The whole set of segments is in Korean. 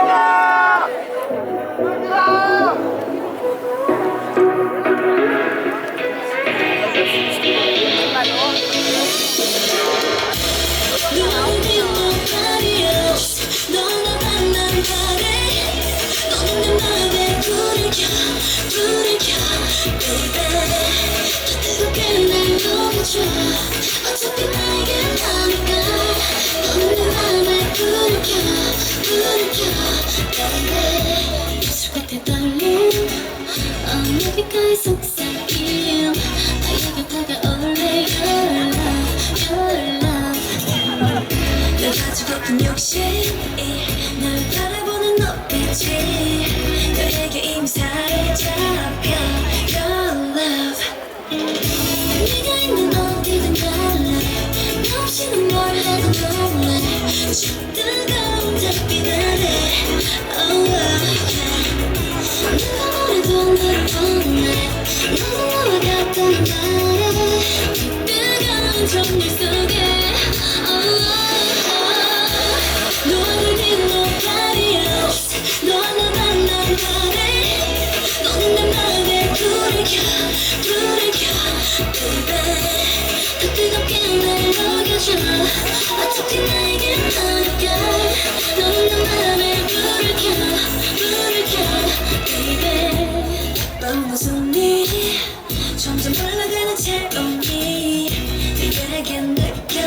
Canada! 어, 여기까지 속삭임. 나에게 다가올래, your love, your love. 널 가지고픈 욕심이 널 바라보는 눈빛이 너에게 이미 사로잡혀. Your love. 네가 있는 어디든 갈래. 너 없이는 뭘 해도 놀래. 저 뜨거운 달빛 아래 Oh yeah 누가 뭐래도 너 를 원해 너도 너와 같다는 말에 이 뜨거운 정열 속에 너를 믿는 nobody else 너와 나만 난 바래 너는 내 맘에 불을 켜 불을 켜 baby. 더 뜨겁게 날 녹여줘 어차피 나에겐 아니까 너는 내 맘에 불을 켜 불을 켜 baby 뻔한 손이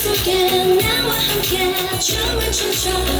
속에 나와 함께 춤을 춰줘